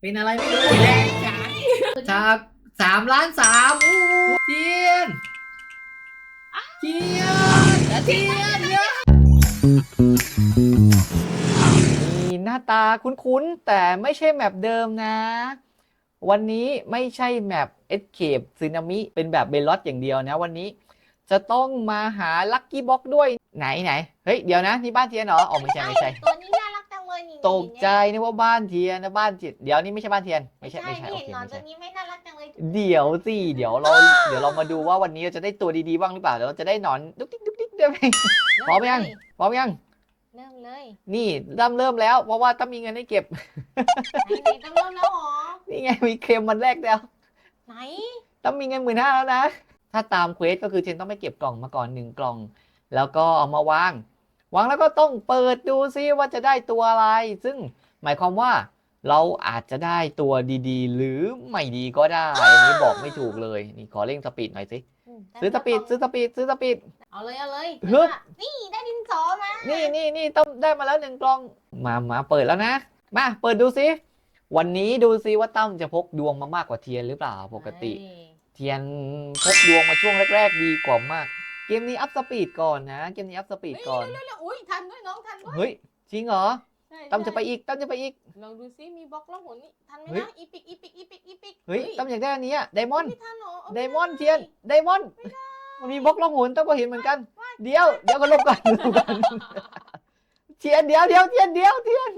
เป็นอะไรไม่รู้แรงจังจากสามล้านสามอู้เทียนเทียนเทียนเยมีหน้าตาคุ้นๆ แต่ไม่ใช่แมปเดิมนะ วันนี้ไม่ใช่แมป Escape Tsunami เป็นแบบเบลลอตอย่างเดียวนะวันนี้จะต้องมาหาลั c กี้บ็อกด้วยไหนไหนเฮ้ย เดี๋ยวนะ นี่บ้านเทียนเหรออ๋อไม่ใช่ ไม่ใช่ตัวนี้น่ารักจัง ยนี่ตกใจนึกว่าบ้านเทียนนะบ้านเทียนเดี๋ยวนี้ไม่ใช่บ้านเทียนไม่ไม่ใช่ใช่ไม่ใช่ไม่โอเห็นเคหนอนไม่ตัใช่วนี้ไม่น่ารักจังเลยเดี๋ยวสิเดี๋ยวเราเดี๋ยวเรามาดูว่าวันนี้เราจะได้ตัวดีๆบ้างหรือเปล่าเดี๋ยวเราจะได้หนอนดุ๊กดิ๊กดุ๊กดิ๊กได้ไหม พร้อมยัง พร้อมยังเริ่มเลยนี่เริ่มเริ่มแล้ว เพราะว่าต้องมีเงินให้เก็บ ไหนไหนต้องเริ่มแล้วเหรอนี่ไงมีเค็มมันแรกแล้ว ไหนต้องมีเงินหมื่นห้าแล้วนะ ถ้าตามเควสก็คือเทนต้องไปเก็บกล่องมาก่อนหนึ่งกล่อง แล้วก็เอามาวาง วางแล้วก็ต้องเปิดดูซิว่าจะได้ตัวอะไร ซึ่งหมายความว่าเราอาจจะได้ตัวดีๆ หรือไม่ดีก็ได้อันนี้บอกไม่ถูกเลย นี่ขอเร่งสปีดหน่อยสิมซื้อสปีดซื้อสปีดซื้อสปีด เอาเลยเอาเลยฮึบ นี่ได้ดินสอมานี่นี่นี่ต้องได้มาแล้วหนึ่งกล่อง มามาเปิดแล้วนะ มาเปิดดูซิ วันนี้ดูซิว่าตั้มจะพกดวงมามากกว่าเทียนหรือเปล่าปกติเฮ้ยเทียนพกดวงมาช่วงแรก ๆ ดีกว่ามาก เกมนี้อัพสปีดก่อนนะ เกมนี้อัพสปีดก่อนเร็วๆอุ้ยทันด้วยน้องทันด้วยเฮ้ย จริงเหรอ ใช่ตั้มจะไปใช่อีก ตั้มจะไปอีก ลองดูซิมีบล็อกล่องหนนี่ทันไหมเฮ้ย นะอีปิกอีปิกอีปิกอีปิกเฮ้ย ตั้มอยากได้อันนี้อะไดมอนด์ ไม่ทันเหรอเอาไดไม่มอนด์ได้เทียน ไดมอนด์ มันมีบล็อกล่องหนตั้มก็เห็นเหมือนกัน เดี๋ยว เดี๋ยวก็ลบกันลบกันเทียนเดี๋ยวเดี๋ยวเทียนเดี๋ยวเทียน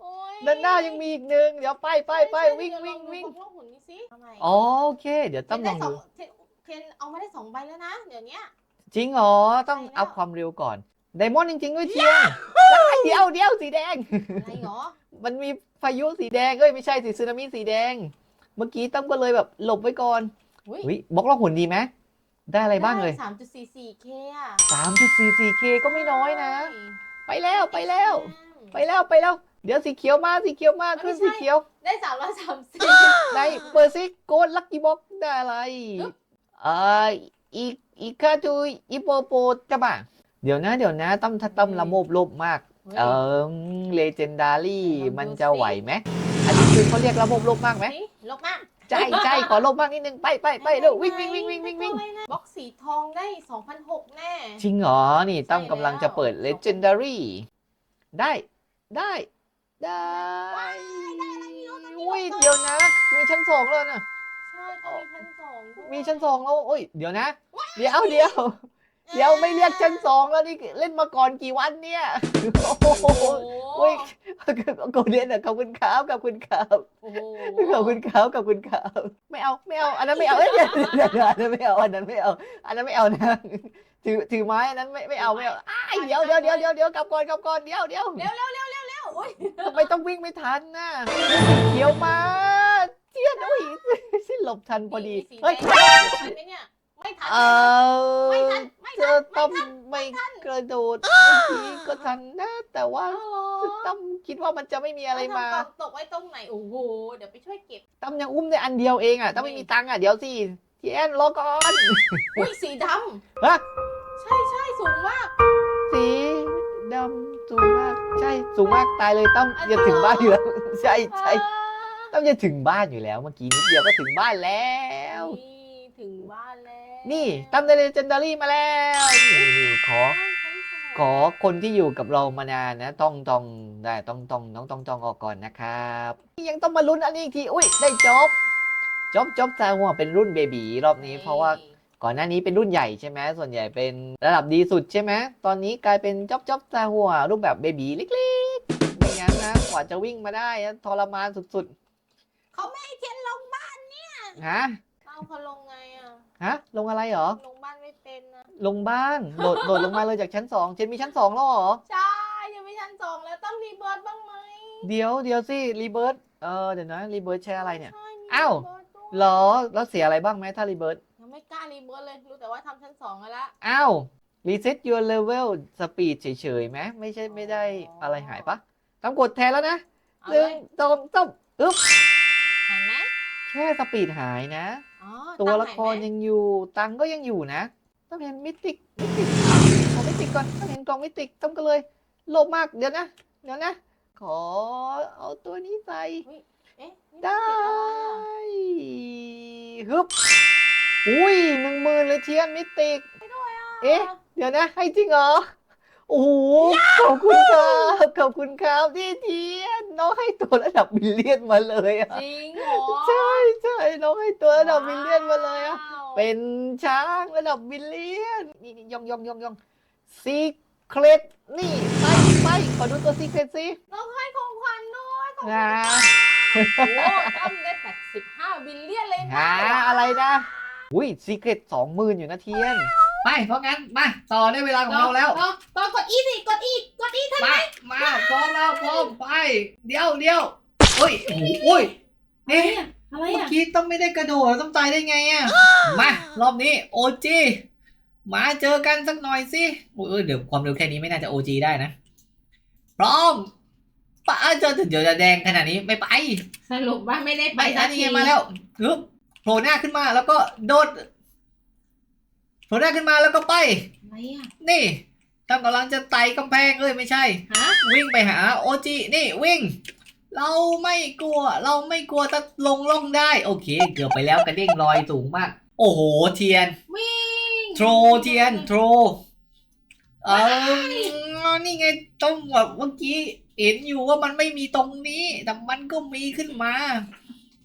โอ้ยด้านหน้ายังมีอีกหนึ่ง เดี๋ยวไปไปไปวิ่งวิ่งวิ่งเดี๋ยลอดูบล็อกล่องหนนี่สิทำไมอ๋อโอเค เดี๋ยวตั้มลองดู เทนเทนเอามาได้สองใบแล้วนะเดี๋ยวเนี้ย จริงเหรอต้องใช่แล้วเอาความเร็วก่อนไดมอนด์จริงๆด้วยเทียนเดี๋ยวเดี๋ยวสีแดง อะไรหรอ มันมีพายุสีแดงเอ้ยไม่ใช่สิสึนามิสีแดง เมื่อกี้ตั้มก็เลยแบบหลบไว้ก่อนอุ้ยวิบล็อกล่องหุ่นดีไหมได้อะไรบ้างเลยสามจุดสี่สี่เคอะ 3.44k ก็ไม่น้อยนะ ไปแล้วไปแล้ว ไปแล้วไปแล้ว เดี๋ยวสีเขียวมาสีเขียวมาขึ้นสีเขียว ได้สามร้อยสามสิบไหนเปิดซิโกดลักกี้บ็อกได้อะไรฮึบเอ่ออี อีคาจูอีโปโปจะมาเดี๋ยวนะเดี๋ยวนะตั้มถ้าตั้มละโมบโลบมาก เออเลเจนดารี่ลองดูมันจะสิไหวไหมอันนี้คือเขาเรียกระบบโลบมากไหมนี่ลบมากใช่ใช่ขอโลบมากนิดนึงไปไปไปเร็ววิ่งวิ่งวิ่งวิ่งวิ่งวิ่งบล็อกสีทองได้สองพันหกแน่จริงเหรอนี่ตั้มกำลังจะเปิด Legendary ได้ได้ได้ว้ายได้อะไรไม่รู้ตรงนี้อุ้ยลบเดี๋ยวนะมีชั้นสองแล้วนะ ใช่ก็มีชั้นสองด้วยมีชั้นสองแล้วโอ้ยเดี๋ยวนะ เดี๋ยวเดี๋ยว เดี๋ยวไม่เรียกชั้นสองแล้วนี่เล่นมาก่อนกี่วันเนี่ย โอ้โหโอ้อุ้ยโหโกลเด้นอะขอบคุณครับขอบคุณครับโอ้โหขอบคุณครับขอบคุณครับไม่เอาไม่เอาอันนั้นไม่เอาเอ้ยเดี๋ยวเดี๋ยวเดี๋ยวอันนั้นไม่เอาอันนั้นไม่เอาอันนั้นไม่เอานะถือถือไม้อันนั้นไม่ไม่เอาไม่เอาอ้ายเดี๋ยวเดี๋ยวเดี๋ยวเดี๋ยวเดี๋ยวกลับก่อนกลับก่อนเดี๋ยวเดี๋ยวเร็วเร็วเร็วเร็วเร็วอุ้ยทำไมต้องวิ่งไม่ทันน่ะเขียวมา เจียนอุ้ยสิ้นหลบทันพอดีมีสีเฮ้ยแดงทันไหมเนี่ยไม่ทันเอไม่อทันไม่เธทัอนต้องไม่ทันไม่กระโดดเมื่อกี้ก็ทันนะแต่ว่าเอาเหรอตั้มคิดว่ามันจะไม่มีอะไรมา แล้วทำกล่องตกไว้ตรงไหนโอ้โหเดี๋ยวไปช่วยเก็บ ตั้มยังอุ้มได้อันเดียวเองอะตั้มไม่มีตังค์อะ เดี๋ยวสิเจียนรอก่อน อุ้ยสีดฮะำใช่ใช่สูงมาก สีดำสูงมาก ใช่สูงมากตายเลยตั้มจะถึงบ้านอยู่แล้ว ใช่ใช่ ตั้มจะถึงบ้านอยู่แล้วเมื่อกี้นิดเดียวก็ถึงบ้านแล้ว นี่ถึงบ้านแล้วนี่ตั้มได้เลเจนดารี่มาแล้วนี่นี่ขอ ขอคนที่อยู่กับเรามานานนะ ต้องต้องได้ต้องต้องน้องต้องต้องออกก่อนนะครับยังต้องมาลุ้นอันนี้อีกทีอุ้ยได้จ็อบจ็อบจ็อบซาหัวเป็นรุ่นเบบีรอบนี้เพราะว่าก่อนหน้านี้เป็นรุ่นใหญ่ใช่ไหมส่วนใหญ่เป็นระดับดีสุดใช่ไหมตอนนี้กลายเป็นจ็อบจ็อบซาหัวรูปแบบเบบีเล็กๆไม่งั้นนะกว่าจะวิ่งมาได้นะทรมานสุด เขาไม่ให้เทียนลงบ้านๆฮะเอาเขาลงไงอะ ฮะลงอะไรเหรอ ลงบ้านไม่เป็นนะ ลงบ้านโดดโดดลงมาเลยจากชั้นสองเจนมีชั้นสองแล้วเหรอ ใช่ยังไม่ทันสองแล้วต้องรีเบิร์ดบ้างไหมเดี๋ยวเดี๋ยวสิรีเบิร์ตเออเดี๋ยวนะรีเบิร์ตใช้อะไรเนี่ย ใช่มีอ้าว รีเบิร์ดด้วยเหรอแล้วเสียอะไรบ้างไหมถ้ารีเบิร์ตยังไม่กล้ารีเบิร์ดเลยรู้แต่ว่าทำชั้นสองแล้วละอ้าว reset your level speed เฉยๆไหมไม่ใช่ไม่ได้อะไรหายปะทำกดแทนแล้วนะเอาหเลนึ่งยสองสามอึ๊บเห็นไหม แค่สปีดหายนะ อ๋อตัวละครตั้งไหนไหมยังอยู่ตังค์ก็ยังอยู่นะ ต้องเห็นมิติกมิติกขอมิติกก่อนต้องเห็นกล่องมิติกต้องก็เลย โลภมากเดี๋ยวนะเดี๋ยวนะ ขอเอาตัวนี้ใส่เอ๊ะนี่ได้มันติดอะไรอะฮึบอุ้ยหนึ่งหมื่นเลยเทียนมิติกเอ๊ะ เดี๋ยวนะ ให้จริงเหรอ โอ้โหขอบคุณครับขอบคุณครับที่เทียนน้องให้ตัวระดับมิลเลียนมาเลยอะจริงเหรอใช่ใช่น้องให้ตัวระดับมิลเลียนมาเลยอะว้าวเป็นช้างระดับมิลเลียนนี่นี่ยองยองยองยองซีเครตนี่ไปไปขอดูตัวซีเครตสิน้องให้ของขวัญด้วยขอบคุณงาโอ้ตั้มได้85บิลเลียนเลยนะหาอะไรนะอุ้ยซีเครตสองหมื่นอยู่นะเทียน ไป เพราะงั้นมาต่อได้เวลาของเราแล้วต่อต่อกดอีสิกดอีกดอีทันมา มาพร้อมแล้วพร้อมไป เดี๋ยวเดี๋ยวโอ้ยโอ้โหโอ้ยเอ๊ะอะไรเมื่ออะกี้ต้องไม่ได้กระโดดต้องตายได้ไงอะมารอบนี้โอจีมาเจอกันสักหน่อยสิโอ้ยเออเดี๋ยวความเร็วแค่นี้ไม่น่าจะโอจีได้นะพร้อมป้าเจอเดี๋ยวจะแดงขนาดนี้ไม่ไป สรุปว่าไม่ได้ไปไปสัอักนนี้ทีไงมาแล้วฮึบโผล่หน้าขึ้นมาแล้วก็โดด โผล่หน้าขึ้นมาแล้วก็ไป อะไรอะนี่ตั้งกำลังจะไต่กำแพงเอ้ยไม่ใช่ ฮะวิ่งไปหาโอจินี่วิ่ง เราไม่กลัว เราไม่กลัวถ้าลงล่องได้ โอเค เกือบไปแล้วกระเด้งลอยสูงมาก โอ้โหเทียน วิ่งโทรเทียนโทรเออนี่ไงต้องแบบเมื่อกี้เห็นอยู่ว่ามันไม่มีตรงนี้ แต่มันก็มีขึ้นมา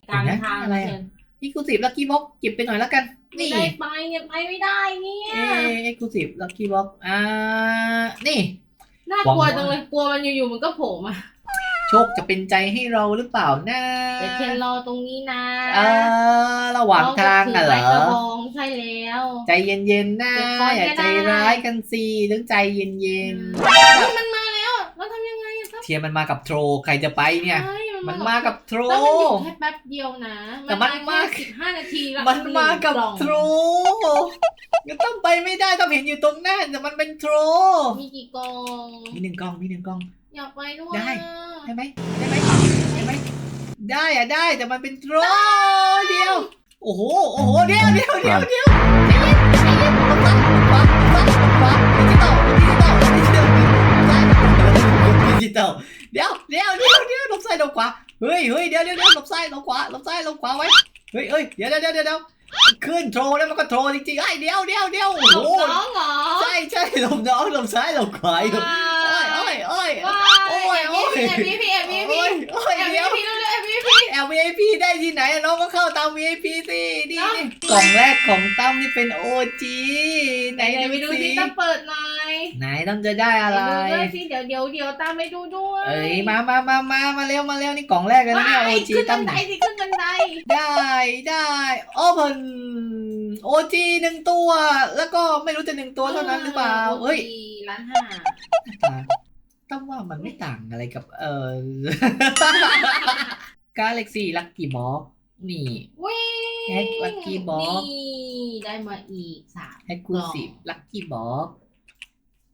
กลางทางอะไรอะเชิญนี่ กูสิบลักกี้บ็อกเก็บไปหน่อยแล้วกันไม่นี่ได้ไปเนี่ยไปไม่ได้เนี่ยเอ็กซ์คลูซีฟลักกี้บ็อกอ่านี่ น่ากลัวหวังว่าจังเลยกลัวมันอยู่ๆมันก็โผล่มาโชคจะเป็นใจให้เราหรือเปล่านะเดี๋ยวเชนรอตรงนี้นะเออระหว่างทางน่ะเหรน้องก็ถืไม้กระอบองใช่แล้ว ใจเย็นๆนะเก็บก่อนอย่าก็ใจได้ร้ายกันสิต้องใจเย็นเฮ้ยมันมาแล้วเราทำยังไงอะครับๆเทียนมันมากับโทรใครจะไปเนี่ยใช่ มันมากับโทรแล้วมันอยู่แค่แป๊บเดียวนะ แต่มันมาสิบห้านาทีแล้วมันมากับหนึ่งล่องโทรก็ต้องไปไม่ได้ต้องเห็นอยู่ตรงหน้าแต่มันเป็นโทรมีกี่กล่องมีหนึ่งกล้องมีหนึ่งกล้องอยากไปด้วยได้ได้ไหมได้ไหมได้ไหมได้อะได้แต่มันเป็นโทรเดียว โอ้โหโอ้โหเดียวเดียวเดียวเดียวใจเย็นใจเย็นลงซ้ายลงขวาลงซ้ายลงขวาดิจิตอลดิจิตอลดิจิตอลซ้ายดิจิตอล เดี๋ยวเดี๋ยวเดี๋ยวเดี๋ยวลงซ้ายลงขวาเฮ้ยเฮ้ยเดี๋ยวเดี๋ยวเดี๋ยวลงซ้ายลงขวาลงซ้ายลงขวาไว้เฮ้ยเฮ้ยเดี๋ยวเดี๋ยวเดี๋ยวเดี๋ยวขึ้นโทรแล้วมันก็โทรจริงๆไอ้เดี๋ยวเดี๋ยวเดี๋ยวโอ้หลโหบน้องเหรอใช่ใช่ลงน้องลงซ้ายลงขวาอยู่ว้าโอ้ยโอ้ยโอ้ย ว้าโอ้ยโอ้ยแอบวีพีแอบวีพีโอ้ยโอ้ยแอบวีเดี๋ยวพีเร็วๆแอบวีพีแอล VIP ได้ที่ไหนอะน้องก็เข้าตาม VIP สินี่เอ้านี่กล่องแรกของตั้มนี่เป็น OG ไหนไหนไปดูดูสิสิต้องเปิดหน่อยไหนตั้มจะได้อะไรไปดูด้วยสิเดี๋ยวเดี๋ยวเดี๋ยวตามไปดูด้วยเอ้ยมามามามามาเร็วมาเร็วนี่กล่องแรกเลยนะเนี่ย ว้าย OG ขึ้นตั้บัมนไดสิขึ้นบันไดได้ได้ Open OG หนึ่งตัว แล้วก็ไม่รู้จะหนึ่งตัวเท่านั้นหรือเปล่าเฮ้ยล้านห้าตั้ มว่ามันไม่ต่างอะไรกับ เออ Galaxy Lucky Box นี่วิ่งแฮ็ก Lucky Box นี่ได้มาอีกสาม Exclusive Lucky Box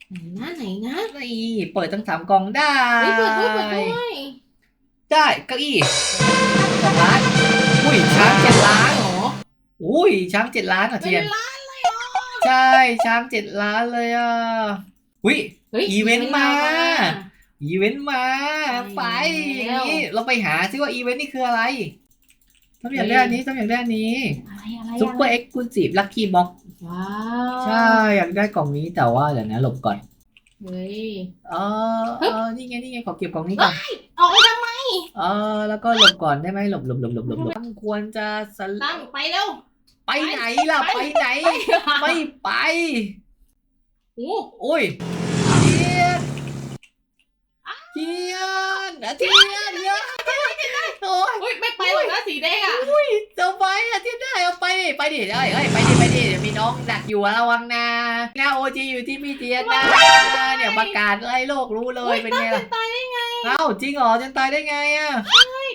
ไหนนะไหนนะนี่เปิดทั้งสามกล่องได้เฮ้ยเปิดด้วยเปิดด้วยได้เก้าอี้สองล้านอุ้ยช้างเจ็ดล้านเหรออุ้ยช้างเจ็ดล้านเหรอะเป็เทียนนล้านเลยเหรอใช่ช้างเจ็ดล้านเลยอะ อุ้ยเฮ้ยอีเวนต์มาอีเวนต์มาไปไปแล้วอย่างนี้เราไปหาซิว่าอีเวนต์นี่คืออะไรต้องอยากได้อันนี้ต้องอยากได้อันนี้อะไรอะไรซุปเปอร์เอ็กซ์คลูซีฟลัคกี้บ็อกว้าวใช่อยากได้กล่องนี้แต่ว่าเดี๋ยวนะหลบก่อนเฮ้ยเออเออนี่ไงนี่ไงขอเก็บกล่องนี้ก่อนออกไปทำไมเออแล้วก็หลบก่อนได้ไหมหลบหลบหลบหลบหลบหลบตั้งควรจะสลตั้งไปเร็วไปไหนล่ะไปไปไหนไม่ไป โอ้โอ้ยเทียนเทียนอะเทียนเยอะโอ้ยเฮ้ยไม่ไปหรอกนะสีแดงอะจะไปอะเทียนได้เอาไปดิไปดิเอ้ยเอ้ยไปดิไปดิเดี๋ยวมีน้องดักอยู่อะระวังนะหน้าโอจีอยู่ที่พี่เทียนนะเนี่ยประกาศให้โลกรู้เลยเป็นไงล่ะตายได้ไงเอ้าจริงเหรอจะตายได้ไงอะ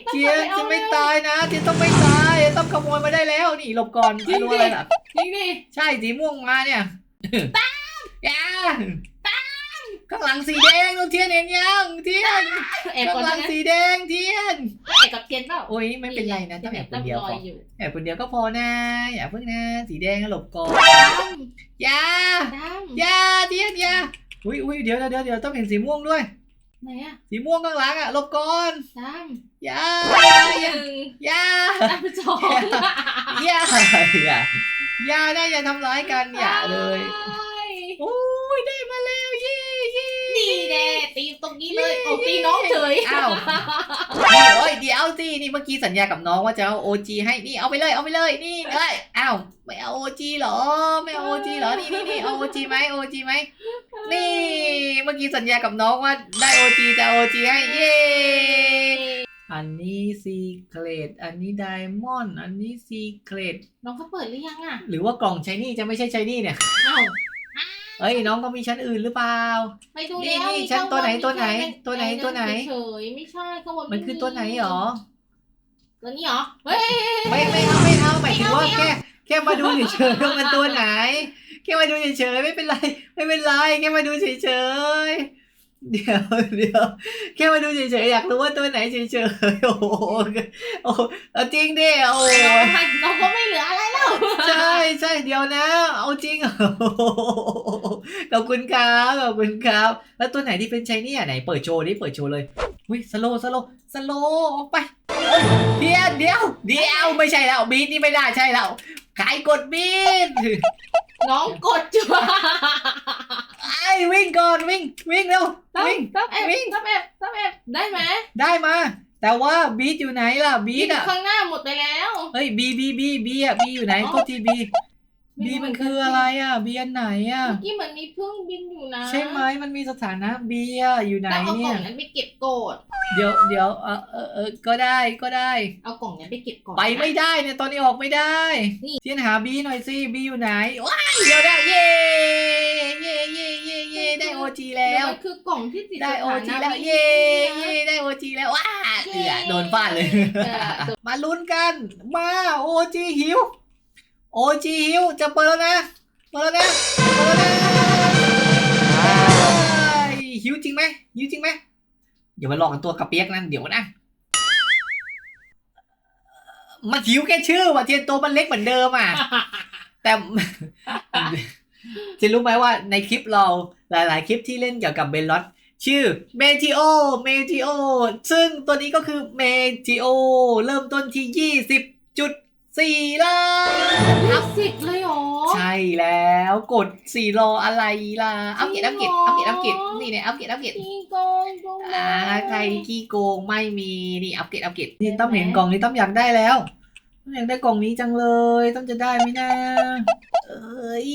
ตั้งเทีใจยนเอาจะไม่เร็วตายนะเทียนต้องไม่ตายต้องขโมยมาได้แล้วนี่หลบก่อนจริงไม่รู้ดิอะไรล่ะจริงดิใช่สีม่วงมาเนี่ยตามยาตามข้างหลังสีแดงลูกเทียนเห็นยังเทียนแอบก่อข้านงหลังนะสีแดงเทียน แอบกับเทียนเปล่าโอ้ยไม่เป็นไรนะต้องแอบคนเดียวรพอออยู่แอบคนเดียวก็พอนะอย่าเพิ่งนะสีแดงหลบก่อนดอยาำดอยาเทียนอยาอุ้ยอุ้ยเดี๋ยวเดี๋ยวเดี๋ยวต้องเห็นสีม่วงด้วยำไหนอะสีม่วงข้างหลังอะหลบก่อนดอยาอยอย่าหนึ่งอย่าได้ไปสองอย่าอย่าอย่าได้อย่าทำร้ายกันอย่าเลยโอ้ย ได้มาแล้วเย่เย่นี่แน่ตีตรงนี้เลยโอ้ตีน้องเฉยอ้าวนี่โอ้ยเดี๋ยวสินี่เมื่อกี้สัญญากับน้องว่าจะเอาโอจีให้นี่เอาไปเลยเอาไปเลยนี่เอ้ยอ้าวไม่เอาโอจีเหรอ ไม่เอาโอจีเหรอนี่นี่นี่เอาโอจีไหมโอจีไหมนี่เมื่อกี้สัญญากับน้องว่าได้โอจีจะโอจีให้เย้อันนี้ซีเครตอันนี้ไดมอนด์อันนี้ซีเครตน้องเขาเปิดหรือยังอะ หรือว่ากล่องใช้นี่จะไม่ใช่ใช้นี่เนี่ย เอ้า เอ้ยน้องก็มีชั้นอื่นหรือเปล่าไปดูนี่แล้วนี่มีฉันข้างบตัวไหนมีตัวไหนแค่ตัวไหนตัวไหน เฉยๆไม่ใช่ข้างบนมันคือตัวไหนหรอ ตัวนี้เหรอเฮ้ย ไม่ไม่เอาไม่เอาหมายถึงว่าไม่เอา แค่แค่มาดูเฉยๆว่ามันตัวไหน แค่มาดูเฉยๆไม่เป็นไร ไม่เป็นไรแค่มาดูเฉยๆ เดี๋ยวเดี๋ยวแค่มาดูเฉยๆอยากรู้ว่าตัวไหนเฉยๆโอ้โหโอ้โหเอาจริงดิโอ้โหน้องก็ไม่เหลืออะไรแล้วใช่ใช่เดี๋ยวนะ เอาจริงเหรอโอ้โหขอบคุณครับขอบคุณครับ แล้วตัวไหนที่เป็นชายเนี่ยไหนเปิดโชว์ดิเปิดโชว์เลยอุ้ยสโลสโลสโลออกไปโอ้ยเดี๋ยวเดี๋ยวเดี๋ยวไม่ใช่แล้วบีทนี่ไม่ได้ใช่แล้วขายกดบีทน้องกดจ้ะ ไอ้วิ่งก่อนวิ่งวิ่งเร็ววิ่งทับแอบวิ่งทับแอบทับแอบได้ไหมได้มา แต่ว่าบีทอยู่ไหนล่ะบีบีทอะข้างหน้าหมดไปแล้ว เฮ้ยบีบีบีบีอะบีอยู่ไหนอ๋อตัวทีบีไม่บีรู้มันเหมือนกันคืออะไรอะบีอันไหนอะ เมื่อกี้เหมือนมีเครื่องบินอยู่นะใช่ไหมมันมีสถานะบีอะอยู่ไหนต้องเอากเนี่ล่อย งนั้นไปเก็บโกดเดี๋ยวเดี๋ยวเออเออเออก็ได้ก็ได้ เอากล่องนั้นไปเก็บก่อนไปไม่ได้เนี่ยตอนนี้ออกไม่ได้นี่เทียนหาบีหน่อยสิบีอยู่ไหนว้ายเดี๋ยวได้เย่เย่เย่เย่เย่ ได้โอจีแล้วมันคือกล่องที่ติดได้โอจีแล้วสถานะเย่เย่ได้โอจีแล้วว้าเอือโดนฟาดเลยเออมาลุ้นกัน มาโอจีหิวโอจีหิวจะเปิดแล้วนะเปิดแล้วนะเปิดแล้วนะเอ้ยหิวจริงไหมหิวจริงไหมอย่ามาหลอกกันตัวกระเปียกนั่นเดี๋ยวนะมันหิวแค่ชื่อว่ะเทียนโตมันเล็กเหมือนเดิมอะแต่ จะรู้ไหมว่าในคลิปเราหลาย ๆ คลิปที่เล่นเกี่ยวกับเบลลอตชื่อเมทิโอเมทิโอซึ่งตัวนี้ก็คือเมทิโอเริ่มต้นที่ 20.4ล้านนับสิบเลยเหรอ ใช่แล้วกด4รออะไรล่ะ อัปเกรดอัปเกรดอัปเกรดอัปเกรดนี่เนี่ยอัปเกรดอัปเกรดพี่โกงโกงอ่าใครขี้โกงไม่มีนี่อัปเกรดอัปเกรดนี่ต้อมเห็นกล่องนี้ต้อมอยากได้แล้วต้อมอยากได้กล่องนี้จังเลย ต้อมจะได้ไหมนะ เอ้ย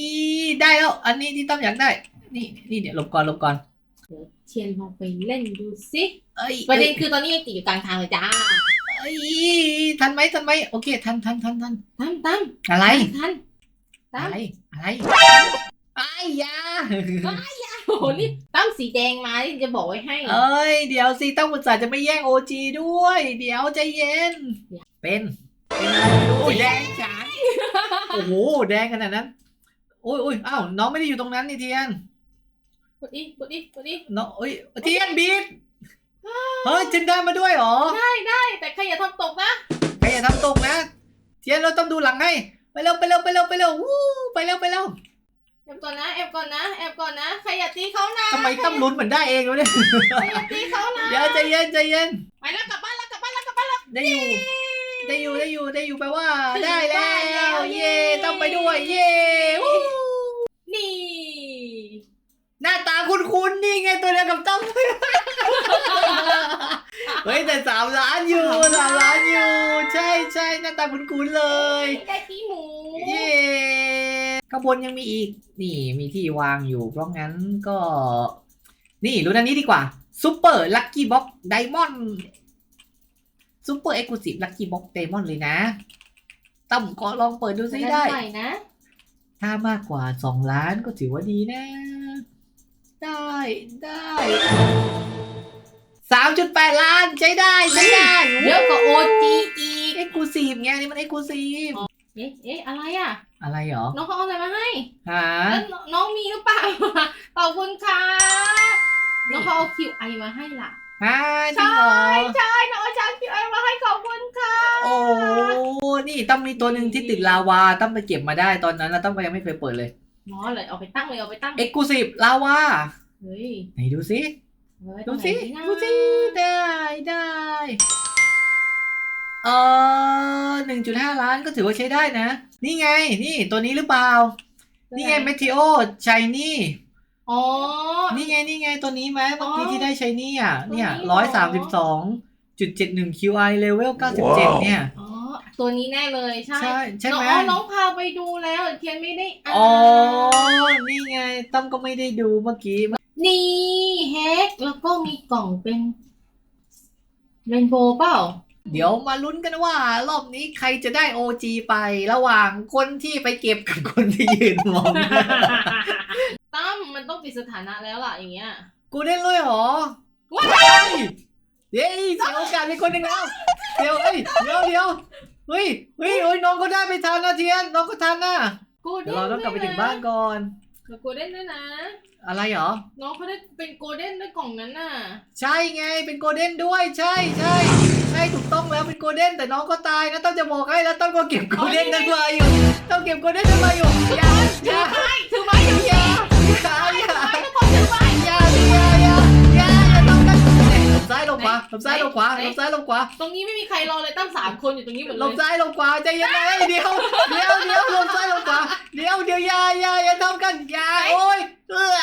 ได้แล้ว อันนี้ที่ต้อมอยากได้ นี่นี่เดี๋ยวหลบก่อนหลบก่อนเชียนลองไปเล่นดูสิเอ้ยประเด็นคือตอนนี้ยังติดอยู่กลางทางเลยจ้าเอ้ยทันไหมทันไหมโอเค ทันทันทันทันตั้มตั้มอะไรทันตั้อะมไรอะไรไอ้ยาโอ้โหนี่ตั้มสีแดงมาที่จะบอกไว้ให้ เอ้ยเดี๋ยวสิต้องอุตส่าห์จะไม่แย่งโอจีด้วย เดี๋ยวใจเย็น เป็นเป็นอะไรไม่รู้แดงจ๋า โอ้โหแดงขนาดนั้นโอ้ยโอ้ยอ้าวน้องไม่ได้อยู่ตรงนั้นนี่เทียนกดดิกดดิกดดิน้องเอ้ยเทียนบีดเฮ้ยจินได้มาด้วยเหรอได้ได้แต่ใครอย่าทำตกนะใครอย่าทำตกนะเทียนเราต้องดูหลังให้ไปเร็วไปเร็วไปเร็วไปเร็ววู้ไปเร็วไปเร็วแอบก่อนนะแอบก่อนนะแอบก่อนนะใครอย่าตีเขานะทำไมต้องลุ้นเหมือนได้เองวะเนี่ยใครอย่าตีเขานะเดี๋ยวใจเย็นใจเย็นไปแล้วกลับบ้านแล้วกลับบ้านแล้วกลับบ้านแล้วได้อยู่ ได้อยู่ได้อยู่ได้อยู่แปลว่าถึงได้แล้บ้านแล้ววเย้เย่ต้องไปด้วย เย่วู้นี่ หน้าตาคุ้นๆนี่ไงตัวเดียวกับต้อมเฮ้ยแต่สามล้านอยู่สามล้านอยู่ ใช่ใช่หน้าตาคุ้นๆเลย ได้ตีหมู เย่ข้างบนยังมีอีก นี่มีที่วางอยู่ เพราะงั้นก็ นี่รู้อันนี้ดีกว่าซูเปอร์ลัคกี้บ็อกไดมอนด์ ซูเปอร์เอ็กซ์คลูซีฟลัคกี้บ็อกไดมอนด์เลยนะตั้มก็ลองเปิดดูซิได้ใส่นะ ถ้ามากกว่าสองล้านก็ถือว่าดีนะ ได้ได้สามจุดแปดล้านใช้ได้ใช้ได้เยอะกว่าโอจีอีกเอ็กซ์คลูซีฟไงนี่มันเอ็กซ์คลูซีฟเอ๊ะเอ๊ะอะไรอะ อะไรเหรอ น้องเขาเอาอะไรมาให้หาแล้วน้องน้องมีหรือเปล่า ขอบคุณค่ะ น้องเขาเอาคิวไอมาให้ล่ะ หาจริงเหรอ ใช่น้อง นี่ต้องมีตัวหนึ่งที่ติดลาวาต้องไปเก็บมาได้ตอนนั้นแล้วต้องไปยังไม่เคยเปิดเลยน้องเลยเอาไปตั้งเลยเอาไปตั้ง เอ็กซ์คลูซีฟลาวาเฮ้ยไหนดูสิเอาไว้ตรดูงไหนสินะดูสิได้ได้เออหนึ่งจุดห้าล้านก็ถือว่าใช้ได้นะ นี่ไง นี่ตัวนี้หรือเปล่า นี่ไงเมทิโอชายนี่อ๋อ นี่ไงนี่ไงตัวนี้ไหมเมื่อกี้อ๋อที่ได้ใช้นี่อะ เนี่ยตัวนี้เหรร้ออยสามสิบสอง จุดเจ็ดหนึ่ง QI level เก้าสิบเจ็ดเนี่ย อ๋อ ตัวนี้แน่เลยใช่ใช่ใช่ไหม น้องน้องพาไปดูแล้วเทียนไม่ได้อ่านอ๋อนี่ไงตั้มก็ไม่ได้ดูเมื่อกี้ นี่แฮกแล้วก็มีกล่องเป็นเรนโบว์เปล่า เดี๋ยวมาลุ้นกันว่ารอบนี้ใครจะได้ OG ไประหว่างคนที่ไปเก็บกับคนที่ยืนมอง ตั้มมันต้องปิดสถานะแล้วล่ะอย่างเงี้ย กูได้เลยเหรอว้าเฮ้ย เย้เสียโอกาสมีคนหนึ่งแล้วเดี๋ยวเอ้ยเดี๋ยวเดี๋ยวเฮ้ยเฮ้ยโอ้ยน้องก็ได้ไปทันนะเทียนน้องก็ทันนะกูเดี๋ยวเราต้องกลับไปถึงบ้านก่อน โกลเด้นด้วยนะ อะไรเหรอ น้องเขาได้เป็นโกลเด้นด้วยกล่องนั้นน่ะ ใช่ไงเป็นโกลเด้นด้วยใช่ใช่ใช่ถูกต้องแล้วเป็นโกลเด้นแต่น้องก็ตายนะต้องจะบอกให้แล้วต้องก็เก็บโกลเด้นนั้นมาอยู่ต้องเก็บโกลเด้นนั้นมาอยู่อย่าอย่าถือไม้อยู่อย่าอ ซ้ายหลบขวาหลบซ้ายหลบขวาหลบซ้ายหลบขวาตรงนี้ไม่มีใครรอเลยตั้งสามคนอยู่ตรงนี้หมดหเลลยบซ้ายหลบขวาใจเย็นนะเดี๋ยวเดี๋ยวเดี๋ยวหลบซ้ายหลบขวาเดี๋ยวเดี๋ยวอย่าอย่าอย่าทำกันอย่าโอ้ยเออ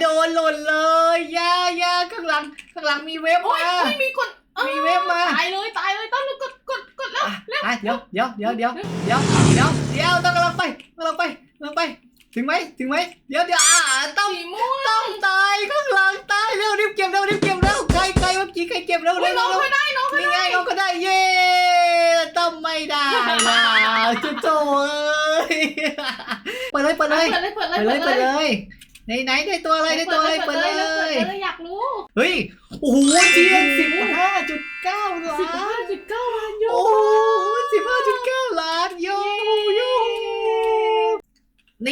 โดนหล่นเลยอย่าอย่าข้างหลังข้างหลังมีเว็บโอ้ยมา ไม่มีคนอ้ามีเว็บมา ตายเลยตายเลยตั้งกดกดกดแล้ว อะเดี๋ยวเดี๋ยวเดี๋ยวเดี๋ยวเดี๋ยวเดี๋ยวเดี๋ยวต้องกำลังไปกำลังไปกำลังไป ถึงไหมถึงไหมเดี๋ยวเดี๋ยวอ่าต้องสีม่วงต้องตายข้างหลังตายเร็วรีบเก็บเร็วรีบเก็บเร็วใครใครเมื่อกี้ใครเก็บเร็วเฮ้เร็ยวน้องเร็ว ก็ได้น้องก็นี่ไงได้น้องก็ได้เย้ต้องไม่ได้แล้วจุ๊โจ้เอ้ยเปิดเลยเปิดเลยเปิดเลยเปิดเลเปิยดเลยเปิดเลยไหนไหนได้ตัวอะไรได้ตัวอะไรเปิดเลยเปิดเลยอยากรู้เฮ้ยโอ้โหเทียนสิบห้าจุดเก้าล้สิบาห้านสิบเก้าล้าน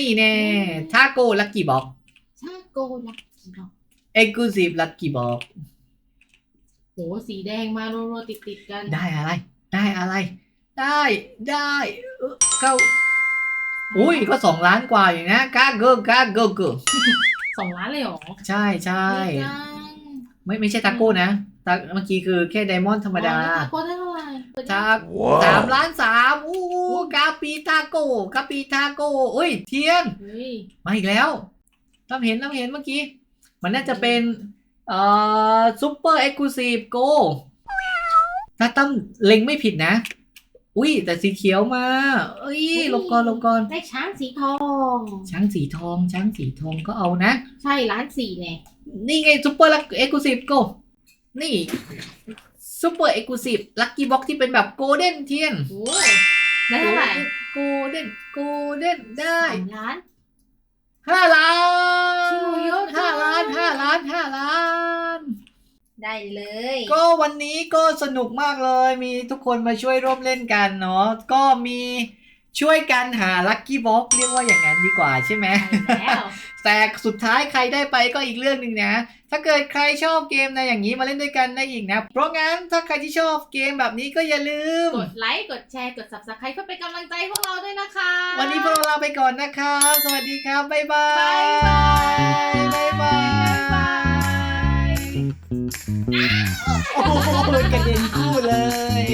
นี่แน่ทาโก้ลักกี้บ็อกชาโกลักกี้ดอกเอ็กซ์คลูซีฟลักกี้บ็อกโหสีแดงมาโรๆติดติดๆกัน ได้อะไร ได้อะไร ได้ได้เอ้อเข้าอุ้ยก็สองล้านกว่าอยู่นะกาเกอร์กาเกอร์เกอร์สองล้านเลยเหรอใช่ใช่ ดีจังไม่ไม่ใช่ทาโก้นะ ตาเมื่อกี้คือแค่ไดมอนด์ธรรมดา อ๋อแล้วทาโก้ได้เท่าไหร่เปิดทาสามล้านสามอู้กาปีทาโก้กาปีทาโก้อุ้ย เทียน เฮ้ยมาอีกแล้วน้ำเห็นน้ำเห็นเมื่อกี้ มันน่าจะเป็นเอ่อซูเปอร์เอ็กซ์คลูซีฟโกถ้าตั้มเล็งไม่ผิดนะ อุ้ย แต่สีเขียวมา เอ้ยหลบก่อนหลบก่อนได้ช้างสีทอง ช้างสีทองช้างสีทองก็เอานะ ใช่ล้านสี่เนี่ยนี่ไงซูเปอร์เอ็กซ์คลูซีฟโก นี่ซูเปอร์เอ็กซ์คลูซีฟลัคกี้บ็อกที่เป็นแบบโกลเด้นเทียนโอ้ได้เท่าไหร่โกลเด้นโกลเด้นได้สามล้านห้าล้านชิวเยอะจังห้าล้านห้าล้านห้าล้าน ได้เลย ก็วันนี้ก็สนุกมากเลย มีทุกคนมาช่วยร่วมเล่นกันเนาะก็มี ช่วยกันหาลัคกี้บ็อกเรียกว่าอย่างนั้นดีกว่าใช่ไหมใช่แล้วแต่สุดท้ายใครได้ไปก็อีกเรื่องหนึ่งนะ ถ้าเกิดใครชอบเกมในอย่างนี้มาเล่นด้วยกันได้อีกนะ เพราะงั้นถ้าใครที่ชอบเกมแบบนี้ก็อย่าลืม กดไลค์ กดแชร์ กด subscribe เพื่อเป็นกำลังใจให้พวกเราด้วยนะคะ วันนี้พวกเราลาไปก่อนนะครับสวัสดีครับบ๊ายบายบ๊ายบาย บ๊ายบายโอ้โหกระเด็นคู่เลย